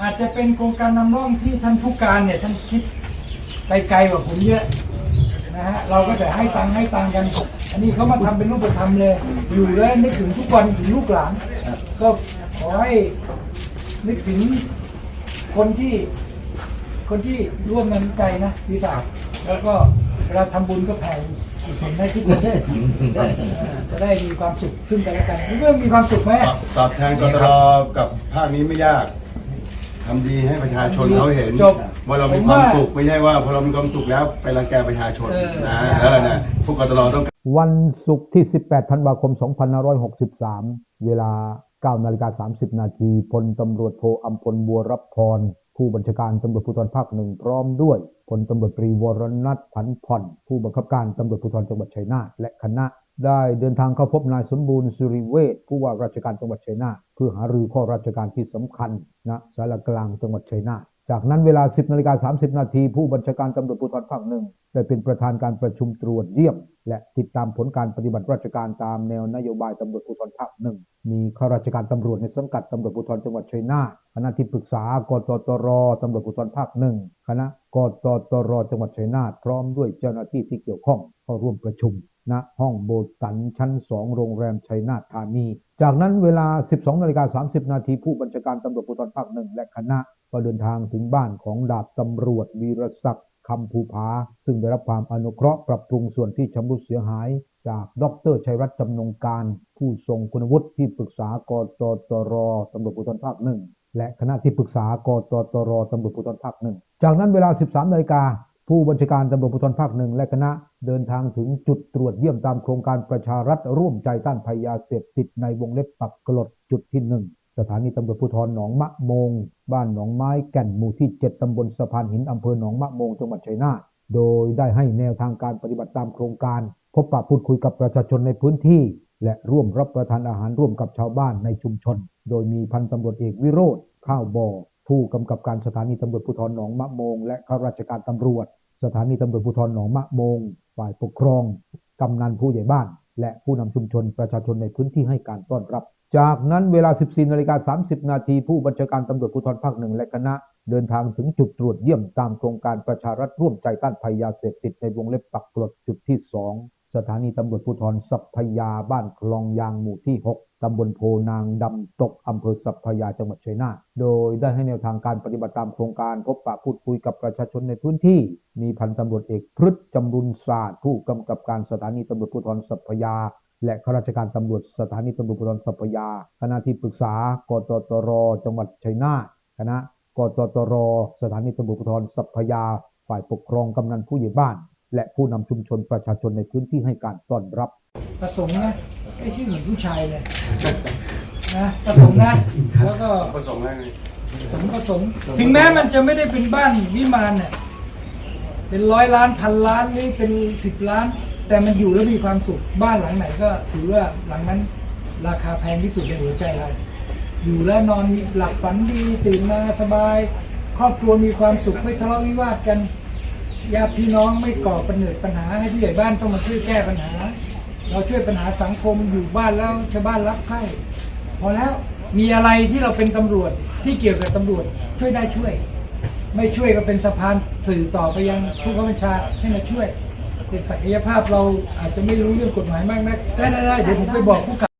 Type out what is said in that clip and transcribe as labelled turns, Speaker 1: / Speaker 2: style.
Speaker 1: อาจจะเป็นโครงการนำร่องที่ท่านผู้การเนี่ยท่านคิดไปไกลกว่าผมเยอะนะฮะเราก็แต่ให้ตังค์ให้ตังค์กัน อันนี้เขามาทำเป็นรูปธรรมเลย อยู่แล้วนึกถึงทุกวันถึงลูกหลานก็ขอให้นึกถึงคนที่ คนที่ร่วมงานวิจัยนะพี่สาวแล้วก็เวลาทำบุญก็แผ่กุศลให้ทุกคนได้เออจะได้มีความสุขซึ่งกันและกันเรื่องมีความสุขไหม
Speaker 2: ตอบตอบแทนกตรกับภาคนี้ไม่ยาก ทำดีให้ประชาชนเขาเห็น
Speaker 1: จบ
Speaker 2: ว่าเรามี
Speaker 1: ผม
Speaker 2: ความ
Speaker 1: ว่า
Speaker 2: สุขไม่ใช่ว่าพอเรามีความสุขแล้วไปรังแกประชาชน
Speaker 1: เออ
Speaker 2: นะเออนะพวกกตรต้อง
Speaker 3: วันศุกร์ที่ 18 ธันวาคม 2563 เวลา 9 นาฬิกา 30 นาทีพลตำรวจโทอัมพลบัวรับพร ผู้บัญชาการตำรวจภูธรภาคหนึ่งพร้อมด้วย พลตำรวจตรีวรนัทผันผ่อน ผู้บังคับการตำรวจภูธรจังหวัดชัยนาทและคณะ ได้เดินทางเข้าพบนายสมบูรณ์สุริเวชผู้ว่าราชการจังหวัดชัยนาทเพื่อหารือข้อราชการที่สำคัญณศาลากลางจังหวัดชัยนาท จากนั้นเวลา 10นาฬิกา30 นาที ผู้บัญชาการตำรวจภูธรภาคหนึ่งได้เป็นประธานการประชุมตรวจเยี่ยม และติดตามผลการปฏิบัติราชการตามแนวนโยบายตำรวจภูธรภาคหนึ่งมีข้าราชการตำรวจในสังกัดตำรวจภูธรจังหวัดชัยนาทคณะที่ปรึกษากตตรตำรวจภูธรภาคหนึ่งคณะกตตรจังหวัดชัยนาทพร้อมด้วยเจ้าหน้าที่ที่เกี่ยวข้องเข้าร่วมประชุมณห้องโบตันชั้น 2 โรงแรมชัยนาทธานี จากนั้นเวลา 12นาฬิกา30 นาทีผู้บัญชาการตำรวจภูธรภาคหนึ่งและคณะ ก็เดินทางถึงบ้านของดาบตำรวจวีรศักดิ์คำภูผา ซึ่งได้รับความอนุเคราะห์ปรับปรุงส่วนที่ชำรุดเสียหาย จากดรชัยรัตน์จำนงการ ผู้ทรงคุณวุฒิที่ปรึกษากตตรตำรวจภูธรภาคหนึ่งและคณะที่ปรึกษากตตรตำรวจภูธรภาคหนึ่งจากนั้นเวลา 13นาฬิกาผู้บัญชาการตำรวจภูธรภาคหนึ่งและคณะเดินทางถึงจุดตรวจเยี่ยมตามโครงการประชารัฐร่วมใจต้านภัยยาเสพติดในวงเล็บปักกลดจุดที่หนึ่ง สถานีตำรวจภูธรหนองมะมง บ้านหนองไม้แก่นหมู่ที่ 7 ตำบลสะพานหินอำเภอหนองมะมง จังหวัดชัยนาท โดยได้ให้แนวทางการปฏิบัติตามโครงการ พบปะพูดคุยกับประชาชนในพื้นที่ และร่วมรับประทานอาหารร่วมกับชาวบ้านในชุมชน โดยมีพันตำรวจเอกวิโรธข้าวบอผู้กำกับการสถานีตำรวจภูธรหนองมะมง และข้าราชการตำรวจ สถานีตำรวจภูธรหนองมะมง ฝ่ายปกครอง กำนันผู้ใหญ่บ้าน และผู้นำชุมชนประชาชนในพื้นที่ให้การต้อนรับ จากนั้นเวลา 14นาฬิกา30 นาทีผู้บัญชาการตำรวจภูธรภาคหนึ่งและคณะ เดินทางถึงจุดตรวจเยี่ยมตามโครงการประชารัฐร่วมใจต้านภัยยาเสพติดในวงเล็บปักกรดจุดที่ 2 สถานีตำรวจภูธรสัพพยาบ้านคลองยางหมู่ที่ 6ตำบลโพนางดำตกอำเภอสัพพยาจังหวัดชัยนาทโดยได้ให้แนวทางการปฏิบัติตามโครงการพบปะพูดคุยกับประชาชนในพื้นที่ มีพันตำรวจเอกพฤษจำรุนศาสตร์ผู้กำกับการสถานีตำรวจภูธรสัพพยา และข้าราชการตำรวจสถานีตำรวจภูธรสัพพยา คณะที่ปรึกษากตตร จังหวัดชัยนาทคณะกตตร สถานีตำรวจภูธรสัพพยา ฝ่ายปกครองกำนันผู้ใหญ่บ้าน และผู้นำชุมชนประชาชนในพื้นที่ให้การต้อนรับ
Speaker 1: ประสงค์นะไอ้ชื่อเหมือนผู้ชายเลยนะประสงค์นะ แล้วก็
Speaker 2: ประสงค์แล้วไง
Speaker 1: สมประสงค์ถึงแม้มันจะไม่ได้เป็นบ้านวิมานเนี่ยเป็นร้อยล้านพันล้านหรือเป็นสิบล้าน แต่มันอยู่แล้วมีความสุขบ้านหลังไหนก็ถือว่าหลังนั้น ราคาแพงที่สุดในหัวใจเราอยู่แล้วนอนหลับฝันดีตื่นมาสบาย ครอบครัวมีความสุขไม่ทะเลาะวิวาทกันญาติพี่น้องไม่ก่อปัญหาปัญหาให้ผู้ใหญ่บ้านต้องมาช่วยแก้ปัญหา เราช่วยปัญหาสังคมอยู่บ้านแล้วชาวบ้านรักใคร่พอแล้วมีอะไรที่เราเป็นตำรวจที่เกี่ยวกับตำรวจช่วยได้ช่วย ไม่ช่วยก็เป็นสะพานสื่อต่อไปยังผู้บังคับบัญชาให้มาช่วย ศักยภาพเราอาจจะไม่รู้เรื่องกฎหมายมากนักได้ได้ได้เดี๋ยวผมไปบอกผู้กำกับ